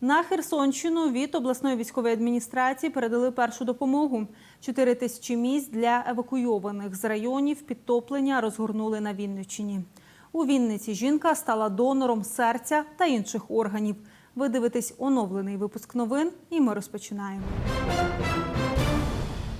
На Херсонщину від обласної військової адміністрації передали першу допомогу. 4 тисячі місць для евакуйованих з районів підтоплення розгорнули на Вінниччині. У Вінниці жінка стала донором серця та інших органів. Ви дивитесь оновлений випуск новин, і ми розпочинаємо.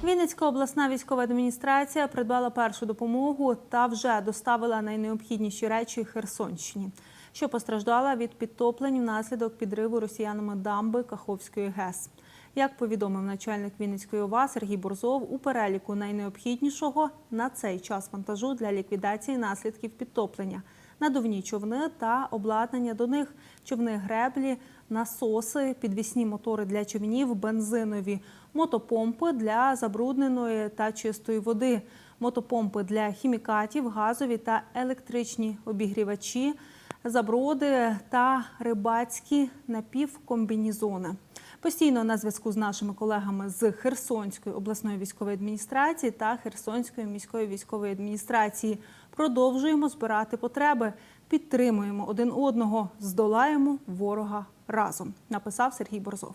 Вінницька обласна військова адміністрація придбала першу допомогу та вже доставила найнеобхідніші речі Херсонщині, що постраждала від підтоплень внаслідок підриву росіянами дамби Каховської ГЕС. Як повідомив начальник Вінницької ОВА Сергій Борзов, у переліку найнеобхіднішого на цей час вантажу для ліквідації наслідків підтоплення, надувні човни та обладнання до них, човни греблі, насоси, підвісні мотори для човнів, бензинові, мотопомпи для забрудненої та чистої води, мотопомпи для хімікатів, газові та електричні обігрівачі, заброди та рибацькі напівкомбінізони. Постійно на зв'язку з нашими колегами з Херсонської обласної військової адміністрації та Херсонської міської військової адміністрації продовжуємо збирати потреби, підтримуємо один одного, здолаємо ворога разом. Написав Сергій Борзов.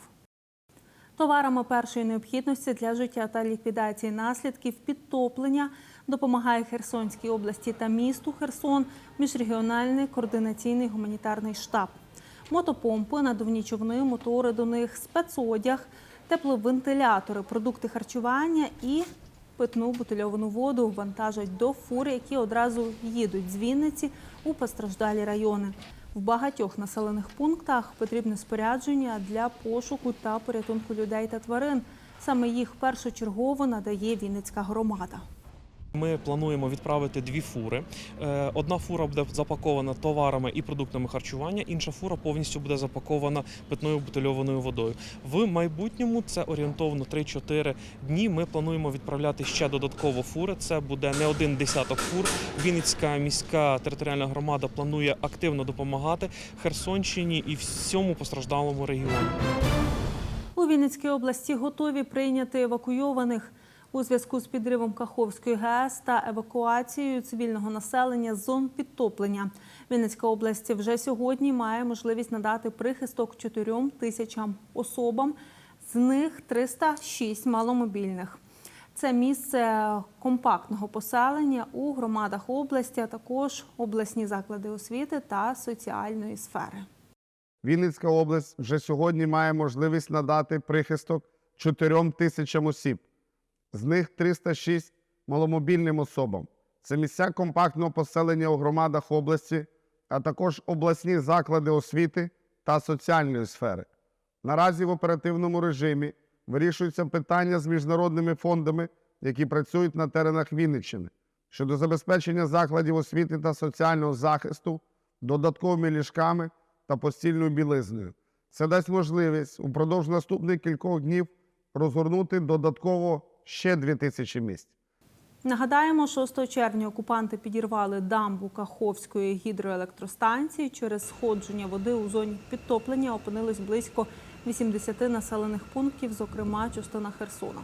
Товарами першої необхідності для життя та ліквідації наслідків підтоплення допомагає Херсонській області та місту Херсон міжрегіональний координаційний гуманітарний штаб. Мотопомпи, надувні човни, мотори до них, спецодяг, тепловентилятори, продукти харчування і питну бутильовану воду вантажать до фур, які одразу їдуть з Вінниці у постраждалі райони. В багатьох населених пунктах потрібне спорядження для пошуку та порятунку людей та тварин. Саме їх першочергово надає Вінницька громада. Ми плануємо відправити дві фури. Е, Одна фура буде запакована товарами і продуктами харчування, інша фура повністю буде запакована питною бутильованою водою. В майбутньому це орієнтовно 3-4 дні. Ми плануємо відправляти ще додатково фури. Це буде не один десяток фур. Вінницька міська територіальна громада планує активно допомагати Херсонщині і всьому постраждалому регіону. У Вінницькій області готові прийняти евакуйованих у зв'язку з підривом Каховської ГЕС та евакуацією цивільного населення з зон підтоплення. Вінницька область вже сьогодні має можливість надати прихисток 4 тисячам особам, з них 306 маломобільних. Це місце компактного поселення у громадах області, а також обласні заклади освіти та соціальної сфери. Вінницька область вже сьогодні має можливість надати прихисток 4 тисячам осіб, з них 306 маломобільним особам. Це місця компактного поселення у громадах області, а також обласні заклади освіти та соціальної сфери. Наразі в оперативному режимі вирішуються питання з міжнародними фондами, які працюють на теренах Вінниччини щодо забезпечення закладів освіти та соціального захисту додатковими ліжками та постільною білизнею. Це дасть можливість упродовж наступних кількох днів розгорнути додатково ще 2 тисячі місць. Нагадаємо, 6 червня окупанти підірвали дамбу Каховської гідроелектростанції. Через сходження води у зоні підтоплення опинились близько 80 населених пунктів, зокрема частина Херсона.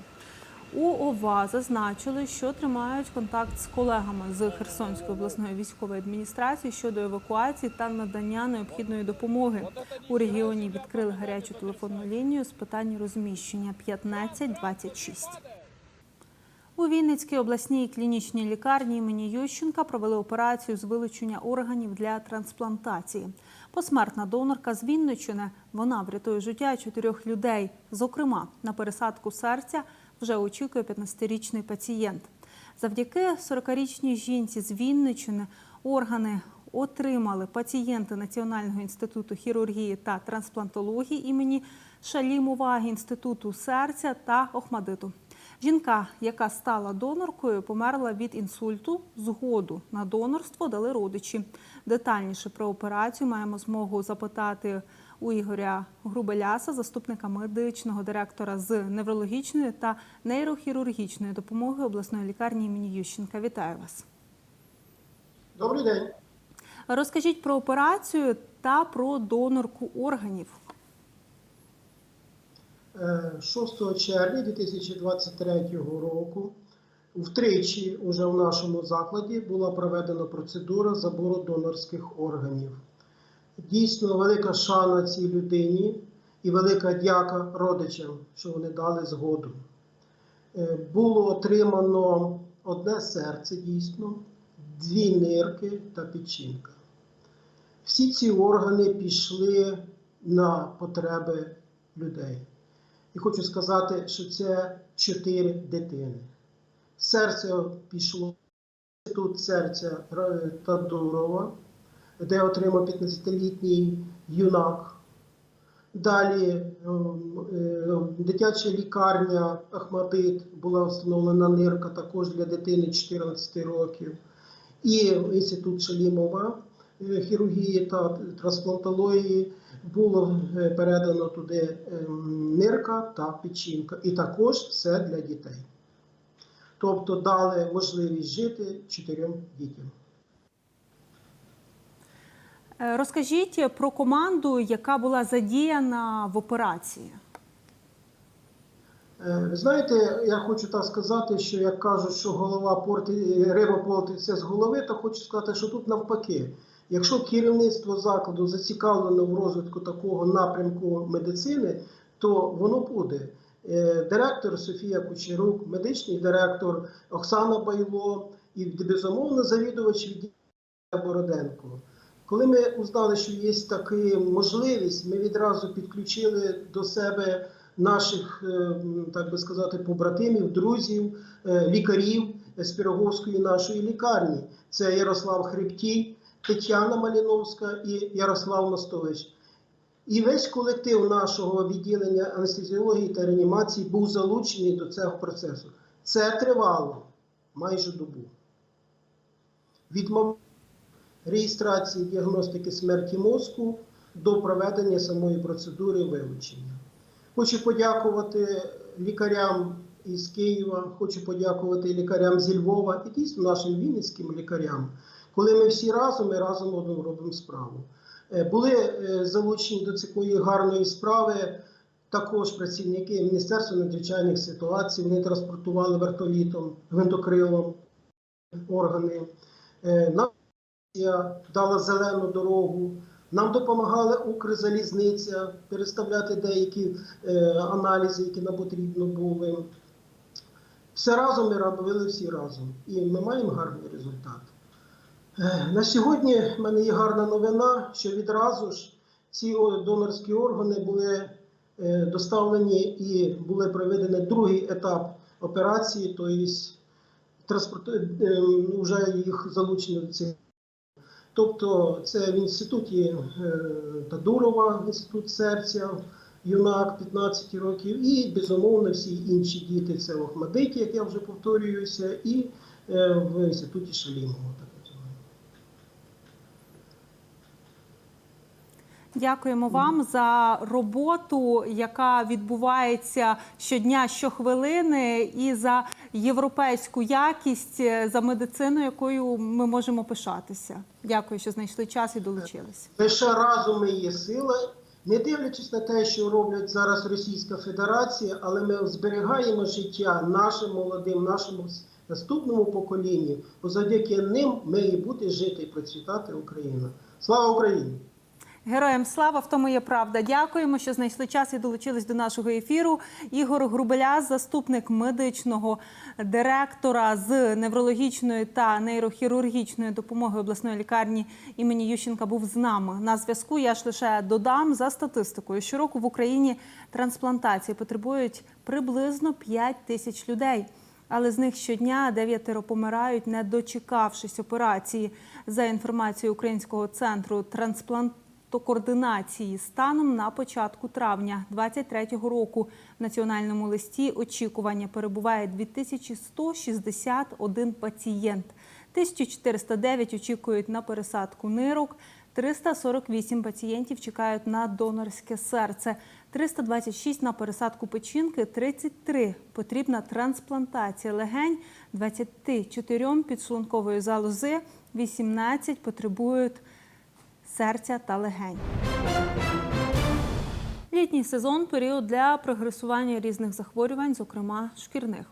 У ОВА зазначили, що тримають контакт з колегами з Херсонської обласної військової адміністрації щодо евакуації та надання необхідної допомоги. У регіоні відкрили гарячу телефонну лінію з питань розміщення 1526. У Вінницькій обласній клінічній лікарні імені Ющенка провели операцію з вилучення органів для трансплантації. Посмертна донорка з Вінниччини. Вона врятує життя чотирьох людей. Зокрема, на пересадку серця вже очікує 15-річний пацієнт. Завдяки 40-річній жінці з Вінниччини органи отримали пацієнти Національного інституту хірургії та трансплантології імені Шалімова, інституту серця та Охмадиту. Жінка, яка стала доноркою, померла від інсульту. Згоду на донорство дали родичі. Детальніше про операцію маємо змогу запитати у Ігоря Грубеляса, заступника медичного директора з неврологічної та нейрохірургічної допомоги обласної лікарні імені Ющенка. Вітаю вас. Добрий день. Розкажіть про операцію та про донорку органів. Е, 6 червня 2023 року втричі уже в нашому закладі була проведена процедура забору донорських органів. Дійсно велика шана цій людині і велика дяка родичам, що вони дали згоду. Е, Було отримано одне серце дійсно, дві нирки та печінка. Всі ці органи пішли на потреби людей. І хочу сказати, що це чотири дитини. Серце пішло інститут серця Ра- Тадурова, де отримав 15-літній юнак. Далі ем, е, дитяча лікарня Ахмадит була встановлена нирка також для дитини 14 років. І інститут Шалімова е, хірургії та трансплантології було е, передано туди ем, нирка та печінка. І також все для дітей. Тобто дали можливість жити чотирьом дітям. Е, Розкажіть про команду, яка була задіяна в операції. Е, Ви знаєте, я хочу так сказати, що як кажуть, що голова порти, риба портиться з голови, то хочу сказати, що тут навпаки. Якщо керівництво закладу зацікавлено в розвитку такого напрямку медицини, то воно буде. Е, Директор Софія Кучерук, медичний директор Оксана Байло і безумовно завідувач відділення Бороденко. Коли ми узнали, що є така можливість, ми відразу підключили до себе наших, е, так би сказати, побратимів, друзів, е, лікарів з Піроговської нашої лікарні. Це Ярослав Хребтій, Тетяна Маліновська і Ярослав Мостович. І весь колектив нашого відділення анестезіології та реанімації був залучений до цього процесу. Це тривало майже добу. Від реєстрації діагностики смерті мозку до проведення самої процедури вилучення. Хочу подякувати лікарям із Києва, хочу подякувати лікарям зі Львова і дійсно нашим вінницьким лікарям. Коли ми всі разом, ми разом одну робимо справу. Е, Були е, залучені до такої гарної справи також працівники Міністерства надзвичайних ситуацій. Вони транспортували вертолітом, гвинтокрилом органи. Е, Нам дала зелену дорогу. Нам допомагала Укрзалізниця переставляти деякі аналізи, які нам потрібно були. Все разом ми робили всі разом. І ми маємо гарний результат. Е, на сьогодні в мене є гарна новина, що відразу ж ці донорські органи були е, доставлені і були проведені другий етап операції, тобто транспорт, е, е, вже їх залучено до цих Тобто це в інституті Тадурова, інститут серця, юнак 15 років, і безумовно всі інші діти це в як я вже повторююся, і в інституті Шалімова. Так називаємо. Дякуємо вам за роботу, яка відбувається щодня, щохвилини, і за європейську якість, е, за медицину, якою ми можемо пишатися. Дякую, що знайшли час і долучились. Лише разом ми є сила, не дивлячись на те, що роблять зараз Російська Федерація, але ми зберігаємо життя нашим молодим, нашому наступному поколінню, бо завдяки ним ми і буде жити і процвітати Україна. Слава Україні! Героям слава в тому є правда. Дякуємо, що знайшли час і долучились до нашого ефіру. Ігор Грубеля, заступник медичного директора з неврологічної та нейрохірургічної допомоги обласної лікарні імені Ющенка, був з нами на зв'язку. Я ж лише додам за статистикою. Щороку в Україні трансплантації потребують приблизно 5 тисяч людей. Але з них щодня дев'ятеро помирають, не дочекавшись операції. За інформацією Українського центру трансплантокоординації, станом на початку травня 2023 року в національному листі очікування перебуває 2161 пацієнт. 1409 очікують на пересадку нирок. 348 пацієнтів чекають на донорське серце, 326 на пересадку печінки, 33 потрібна трансплантація легень, 24 підшлункової залози, 18 потребують серця та легень. Літній сезон період для прогресування різних захворювань, зокрема шкірних.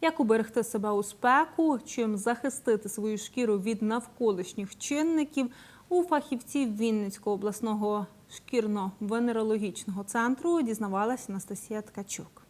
Як уберегти себе у спеку, чим захистити свою шкіру від навколишніх чинників у фахівців Вінницького обласного шкірно-венерологічного центру дізнавалась Анастасія Ткачук.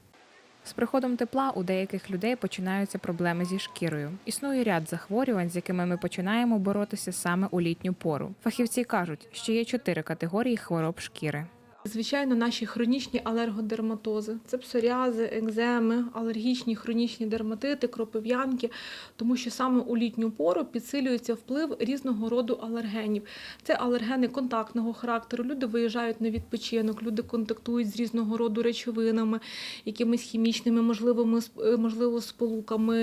З приходом тепла у деяких людей починаються проблеми зі шкірою. Існує ряд захворювань, з якими ми починаємо боротися саме у літню пору. Фахівці кажуть, що є чотири категорії хвороб шкіри. Звичайно, наші хронічні алергодерматози, це псоріази, екземи, алергічні хронічні дерматити, кропив'янки, тому що саме у літню пору підсилюється вплив різного роду алергенів. Це алергени контактного характеру. Люди виїжджають на відпочинок, люди контактують з різного роду речовинами, якимись хімічними, можливими сп- можливо, сполуками,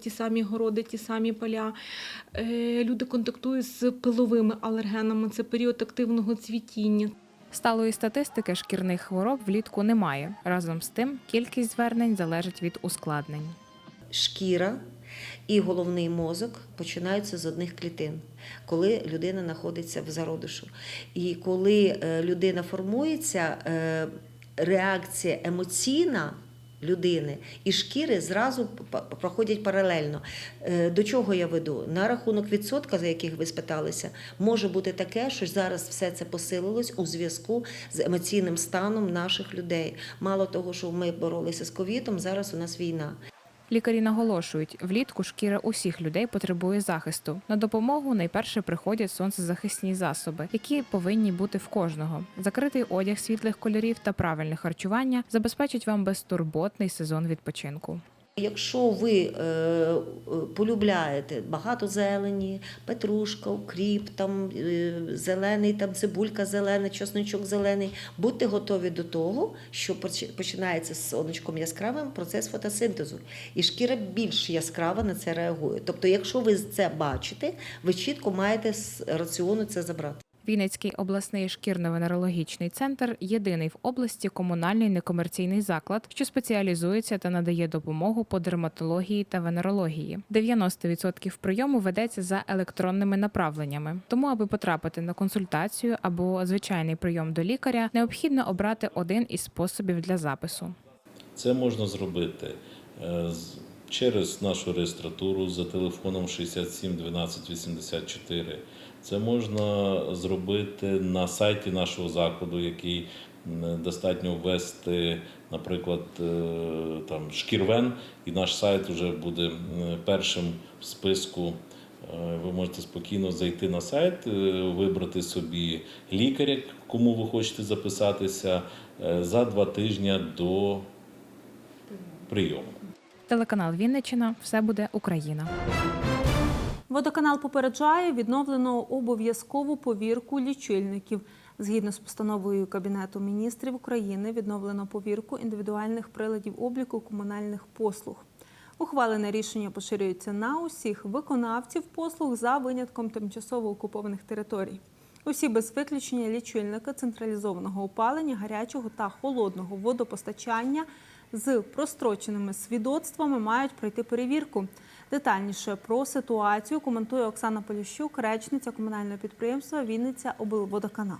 ті самі городи, ті самі поля. Е, Люди контактують з пиловими алергенами. Це період активного цвітіння. Сталої статистики шкірних хвороб влітку немає. Разом з тим, кількість звернень залежить від ускладнень. шкіра і головний мозок починаються з одних клітин, коли людина знаходиться в зародишу. І коли е, людина формується, е, реакція емоційна. Людини і шкіри зразу проходять паралельно. Е, До чого я веду? На рахунок відсотка, за яких ви спиталися, може бути таке, що зараз все це посилилось у зв'язку з емоційним станом наших людей. Мало того, що ми боролися з ковідом, зараз у нас війна. Лікарі наголошують, влітку шкіра усіх людей потребує захисту. На допомогу найперше приходять сонцезахисні засоби, які повинні бути в кожного. Закритий одяг світлих кольорів та правильне харчування забезпечать вам безтурботний сезон відпочинку. Якщо ви е, е, полюбляєте багато зелені, петрушка, укріп, там е, зелений, там цибулька зелена, чесночок зелений, будьте готові до того, що починається з сонечком яскравим процес фотосинтезу, і шкіра більш яскраво на це реагує. Тобто, якщо ви це бачите, ви чітко маєте з раціону це забрати. Вінницький обласний шкірно-венерологічний центр єдиний в області комунальний некомерційний заклад, що спеціалізується та надає допомогу по дерматології та венерології. 90% прийому ведеться за електронними направленнями. Тому, аби потрапити на консультацію або звичайний прийом до лікаря, необхідно обрати один із способів для запису. Це можна зробити е, через нашу реєстратуру за телефоном 67 12 84. Це можна зробити на сайті нашого закладу, який достатньо ввести, наприклад, е, там Шкірвен, і наш сайт вже буде першим в списку. Е, Ви можете спокійно зайти на сайт, е, вибрати собі лікаря, кому ви хочете записатися за два тижні до прийому. Телеканал Вінниччина все буде Україна. Водоканал попереджає відновлено обов'язкову повірку лічильників. Згідно з постановою Кабінету міністрів України, відновлено повірку індивідуальних приладів обліку комунальних послуг. Ухвалене рішення поширюється на усіх виконавців послуг за винятком тимчасово окупованих територій. Усі без виключення лічильники централізованого опалення, гарячого та холодного водопостачання з простроченими свідоцтвами мають пройти перевірку. Детальніше про ситуацію коментує Оксана Поліщук, речниця комунального підприємства Вінниця облводоканал.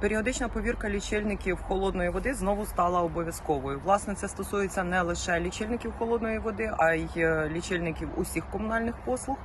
Періодична повірка лічильників холодної води знову стала обов'язковою. Власне, це стосується не лише лічильників холодної води, а й е, лічильників усіх комунальних послуг.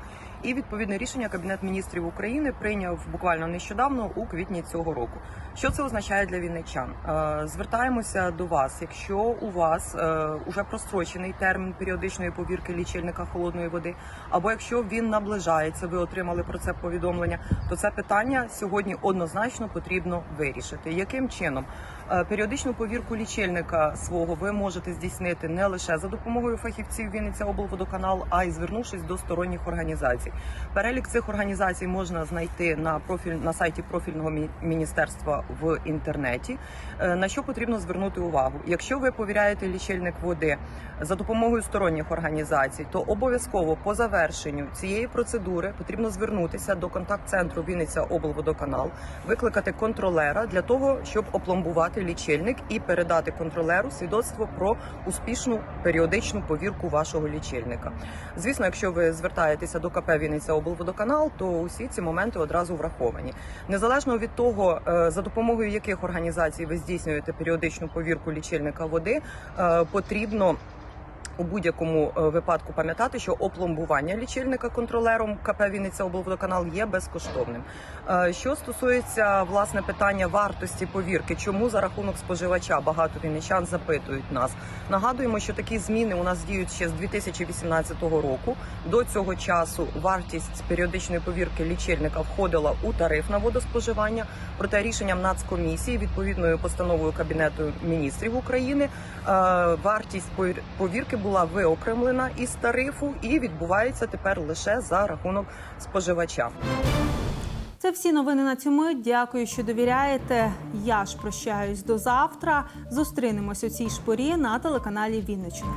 І відповідне рішення Кабінет міністрів України прийняв буквально нещодавно у квітні цього року. Що це означає для вінничан? Е, Звертаємося до вас, якщо у вас е, уже прострочений термін періодичної повірки лічильника холодної води, або якщо він наближається, ви отримали про це повідомлення, то це питання сьогодні однозначно потрібно вирішити. Яким чином? Е, Періодичну повірку лічильника свого ви можете здійснити не лише за допомогою фахівців Вінниця облводоканал, а й звернувшись до сторонніх організацій. Перелік цих організацій можна знайти на профіль на сайті профільного міністерства в інтернеті. Е, На що потрібно звернути увагу? Якщо ви повіряєте лічильник води за допомогою сторонніх організацій, то обов'язково по завершенню цієї процедури потрібно звернутися до контакт-центру Вінниця облводоканал, викликати контролера для того, щоб опломбувати лічильник і передати контролеру свідоцтво про успішну періодичну повірку вашого лічильника. Звісно, якщо ви звертаєтеся до КП Вінниця облводоканал, то усі ці моменти одразу враховані. Незалежно від того, е, за допомогою яких організацій ви здійснюєте періодичну повірку лічильника води, е, потрібно. У будь-якому е, випадку пам'ятати, що опломбування лічильника контролером КП Вінниця облводоканал є безкоштовним. Е, Що стосується власне питання вартості повірки, чому за рахунок споживача багато вінничан запитують нас. Нагадуємо, що такі зміни у нас діють ще з 2018 року. До цього часу вартість періодичної повірки лічильника входила у тариф на водоспоживання. Проте рішенням Нацкомісії, відповідною постановою Кабінету міністрів України, е, вартість повірки була виокремлена із тарифу і відбувається тепер лише за рахунок споживача. Це всі новини на мить. Дякую, що довіряєте. Я ж прощаюсь до завтра. Зустрінемось у цій шпорі на телеканалі Вінниччина.